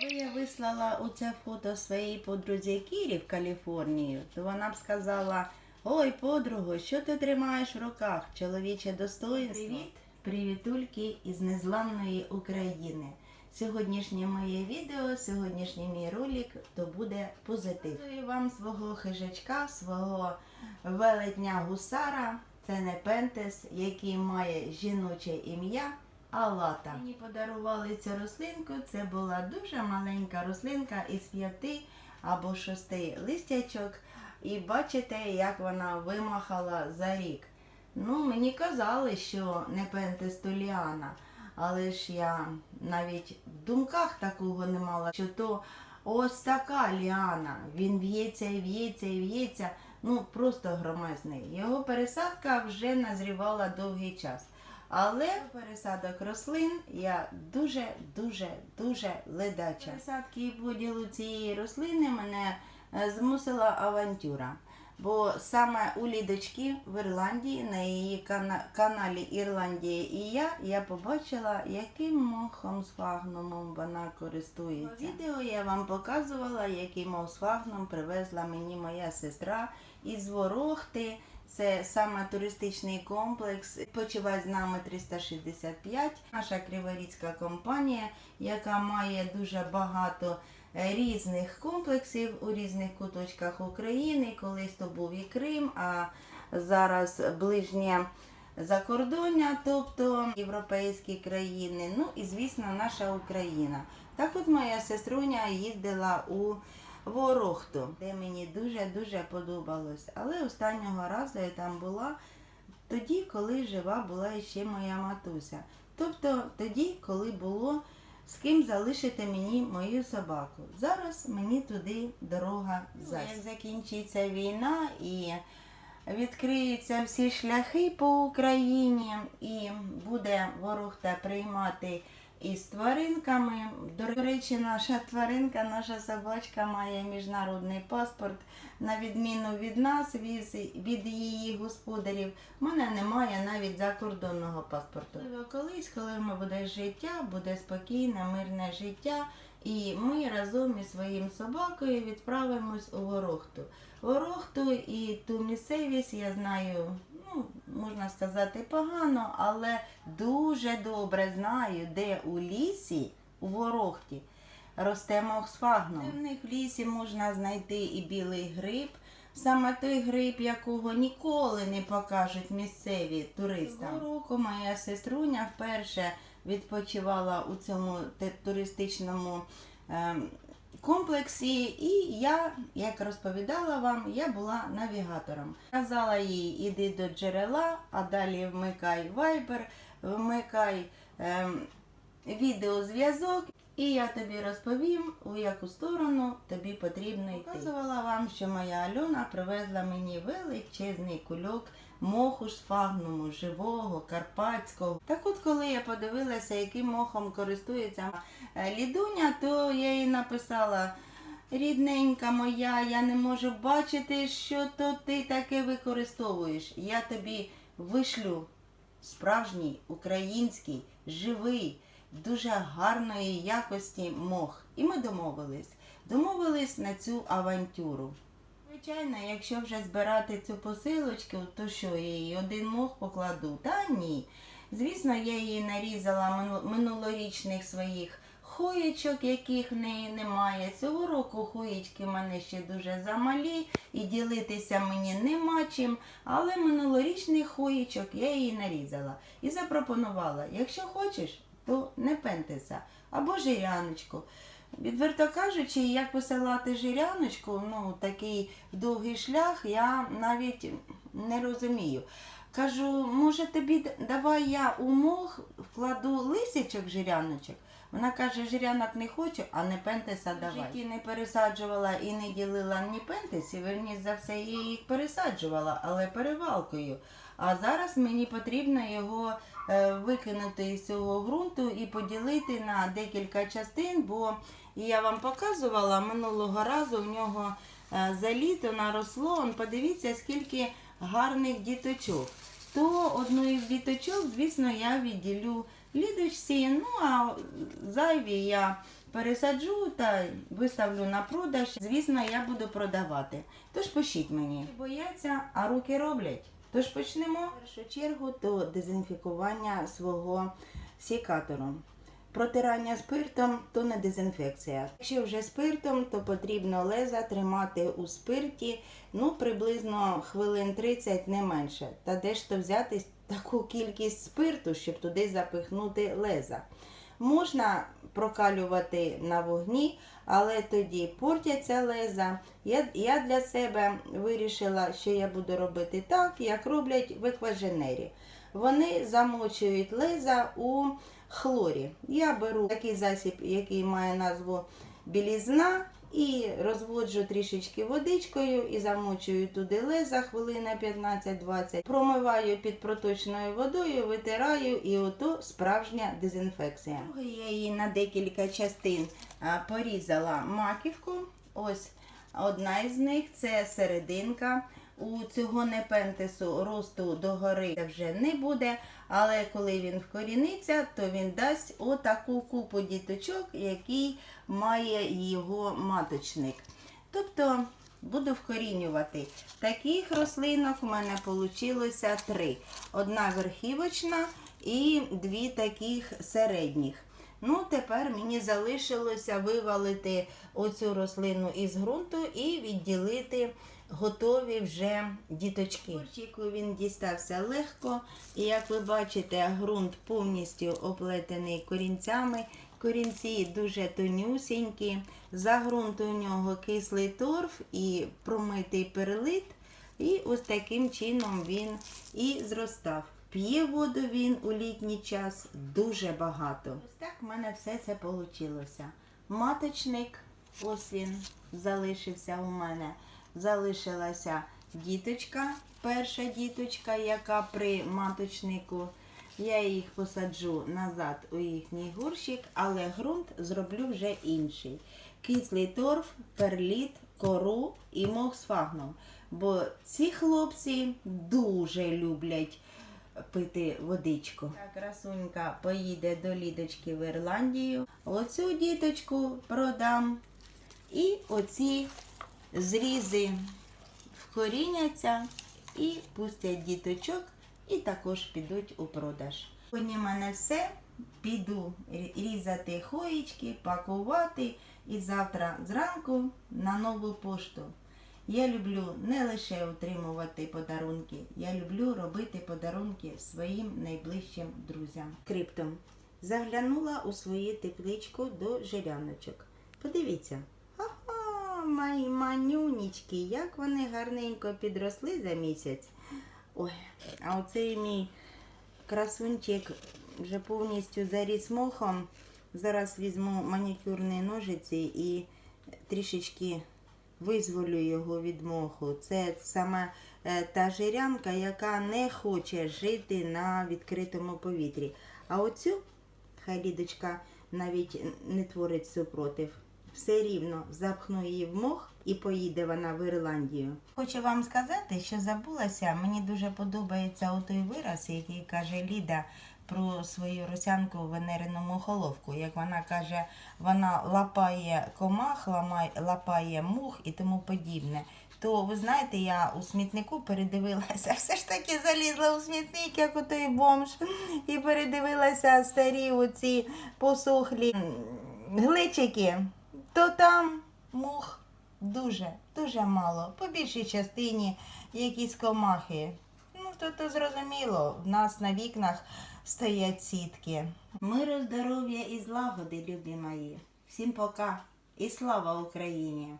Якби я вислала оце фото своїй подрузі Кірі в Каліфорнію, то вона б сказала: Ой, подруго, що ти тримаєш в руках? Чоловіче достоинство. Привіт, привітульки із незламної України. Сьогоднішнє моє відео, сьогоднішній мій ролик, то буде позитив. Показую вам свого хижачка, свого велетня гусара. Це не Пентес, який має жіноче ім'я. Алата. Мені подарували цю рослинку. Це була дуже маленька рослинка із п'яти або шести листячок. І бачите, як вона вимахала за рік. Ну, мені казали, що не Пентес то ліана, але ж я навіть в думках такого не мала, що то ось така ліана. Він в'ється і в'ється і в'ється. Ну, просто громезний. Його пересадка вже назрівала довгий час. Але пересадок рослин я дуже, дуже, дуже ледача. Пересадки і поділу цієї рослини мене е, змусила авантюра. Бо саме у Лідочки в Ірландії, на її каналі Ірландія і я, я побачила, яким мохом сфагнумом вона користується. В відео я вам показувала, який мох сфагнум привезла мені моя сестра із Ворохти. Це саме туристичний комплекс. Почуває з нами 365. Наша криворізька компанія, яка має дуже багато е, різних комплексів у різних куточках України. Колись то був і Крим, а зараз ближнє закордоння, тобто європейські країни. Ну і звісно, наша Україна. Так от моя сеструня їздила у Ворохту, де мені дуже-дуже подобалось. Але останнього разу я там була тоді, коли жива була ще моя матуся. Тобто тоді, коли було з ким залишити мені мою собаку. Зараз мені туди дорога зась. Як закінчиться війна і відкриються всі шляхи по Україні, і буде ворогта приймати із тваринками. До речі, наша тваринка, наша собачка має міжнародний паспорт. На відміну від нас, від, її господарів, в мене немає навіть закордонного паспорту. Колись, коли мене буде життя, буде спокійне, мирне життя, і ми разом із своїм собакою відправимось у Ворохту. Ворохту і ту місцевість я знаю, ну, можна сказати, погано, але дуже добре знаю, де у лісі, у Ворохті, росте мох сфагнум. В них в лісі можна знайти і білий гриб, саме той гриб, якого ніколи не покажуть місцеві туристам. Цього року моя сеструня вперше відпочивала у цьому туристичному ем, комплексі, і я, як розповідала вам, я була навігатором. Казала їй, іди до джерела, а далі вмикай Viber, вмикай ем, відеозв'язок, і я тобі розповім, у яку сторону тобі потрібно йти. Показувала вам, що моя Альона привезла мені величезний кульок моху шфагнуму, живого, карпатського. Так от, коли я подивилася, яким мохом користується е, Лідуня, то я їй написала. Рідненька моя, я не можу бачити, що то ти таке використовуєш. Я тобі вишлю справжній український, живий, дуже гарної якості мох. І ми домовились. Домовились на цю авантюру. Звичайно, якщо вже збирати цю посилочку, то що їй один мох покладу? Та ні. Звісно, я її нарізала минулорічних своїх хоєчок, яких в неї немає. Цього року хоєчки в мене ще дуже замалі і ділитися мені нема чим. Але минулорічних хоєчок я її нарізала і запропонувала, якщо хочеш, то не пентеса або жиряночку. Відверто кажучи, як посилати жиряночку, ну такий довгий шлях, я навіть не розумію. Кажу, може тобі давай я у мох вкладу лисичок жиряночок. Вона каже, жирянок не хочу, а не пентеса давай. В житті не пересаджувала і не ділила ні пентесів, верніше за все, я їх пересаджувала, але перевалкою. А зараз мені потрібно його е, викинути з цього ґрунту і поділити на декілька частин, бо я вам показувала минулого разу в нього е, за літо наросло. Он, подивіться, скільки гарних діточок. То одну із діточок, звісно, я відділю лідочці, ну а зайві я пересаджу та виставлю на продаж. Звісно, я буду продавати. Тож пишіть мені. Бояться, а руки роблять. Тож почнемо в першу чергу до дезінфікування свого сікатору. Протирання спиртом то не дезінфекція. Якщо вже спиртом, то потрібно леза тримати у спирті ну приблизно хвилин 30 не менше. Та де ж то взяти таку кількість спирту, щоб туди запихнути леза. Можна прокалювати на вогні, але тоді портяться леза. Я, я для себе вирішила, що я буду робити так, як роблять в екваженері. Вони замочують леза у хлорі. Я беру такий засіб, який має назву білізна, і розводжу трішечки водичкою і замочую туди леза хвилина 15-20. Промиваю під проточною водою, витираю, і ото справжня дезінфекція. Я її на декілька частин порізала маківку. Ось одна із них це серединка. У цього непентесу росту догори вже не буде, але коли він вкоріниться, то він дасть отаку купу діточок, який має його маточник. Тобто буду вкорінювати. Таких рослинок у мене вийшло три. Одна верхівочна і дві таких середніх. Ну, тепер мені залишилося вивалити оцю рослину із ґрунту і відділити готові вже діточки. Горчику він дістався легко, і як ви бачите, ґрунт повністю оплетений корінцями. Корінці дуже тонюсінькі. За ґрунту у нього кислий торф і промитий перлит. І ось таким чином він і зростав. П'є воду він у літній час дуже багато. Ось так в мене все це вийшло. Маточник, ось він залишився у мене. Залишилася діточка, перша діточка, яка при маточнику. Я їх посаджу назад у їхній горщик, але ґрунт зроблю вже інший. Кислий торф, перліт, кору і мох з фагном. Бо ці хлопці дуже люблять пити водичку. Так, красунька поїде до лідочки в Ірландію. Оцю діточку продам. І оці зрізи вкоріняться і пустять діточок, і також підуть у продаж. Сьогодні в мене все. Піду різати хоїчки, пакувати і завтра зранку на нову пошту. Я люблю не лише отримувати подарунки, я люблю робити подарунки своїм найближчим друзям. Криптом заглянула у свою тепличку до жиряночок. Подивіться. Мої манюнічки, як вони гарненько підросли за місяць. Ой, а оцей мій красунчик вже повністю заріс мохом. Зараз візьму манікюрні ножиці і трішечки визволю його від моху. Це саме та жирянка, яка не хоче жити на відкритому повітрі. А оцю, хай лідочка навіть не творить супротив. Все рівно запхну її в мох і поїде вона в Ірландію. Хочу вам сказати, що забулася. Мені дуже подобається той вираз, який каже Ліда про свою росянку венерину мухоловку. Як вона каже, вона лапає комах, лапає мух і тому подібне. То ви знаєте, я у смітнику передивилася, все ж таки залізла у смітник, як у той бомж, і передивилася старі оці посохлі гличики, то там мух дуже, дуже мало. По більшій частині якісь комахи. Ну, то, то зрозуміло, в нас на вікнах стоять сітки. Миру, здоров'я і злагоди, любі мої. Всім пока і слава Україні!